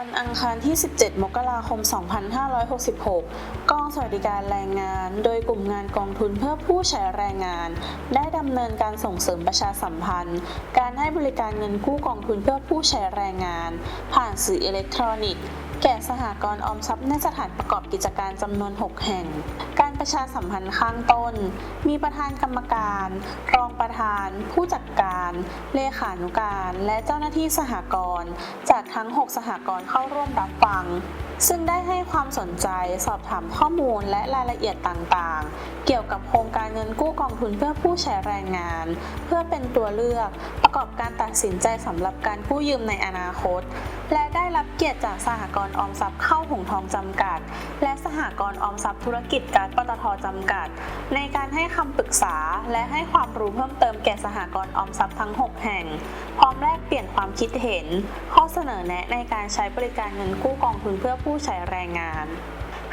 ันอังคารที่ 17 มกราคม 2566 กองสวัสดิการแรงงาน โดยกลุ่มงานกองทุนเพื่อผู้ใช้แรงงาน ได้ดำเนินการส่งเสริมประชาสัมพันธ์ การให้บริการเงินกู้กองทุนเพื่อผู้ใช้แรงงาน ผ่านสื่ออิเล็กทรอนิกส์ แก่สหกรณ์ออมทรัพย์ในสถานประกอบกิจการจำนวน 6 แห่งการ ประชาสัมพันธ์ข้างต้น มีประธานกรรมการ รองประธาน ผู้จัดการ เลขานุการ และเจ้าหน้าที่สหกรณ์จากทั้ง 6 สหกรณ์เข้าร่วมรับฟัง ซึ่งได้ให้ความสนใจสอบถามข้อมูลและรายละเอียดต่างๆ เกี่ยวกับโครงการเงินกู้กองทุนเพื่อผู้ใช้แรงงาน เพื่อเป็นตัวเลือกประกอบการตัดสินใจสำหรับการกู้ยืมในอนาคต และได้รับเกียรติจากสหกรณ์ออมทรัพย์เข้าหงทองจำกัด และสหกรณ์ออมทรัพย์ธุรกิจการปตทจำกัด ในการให้คำปรึกษา และให้ความรู้เพิ่มเติมแก่สหกรณ์ออมทรัพย์ทั้ง 6 แห่ง พร้อมแลกเปลี่ยนความคิดเห็น ข้อเสนอแนะในการใช้บริการเงินกู้กองทุนเพื่อผู้ใช้แรงงาน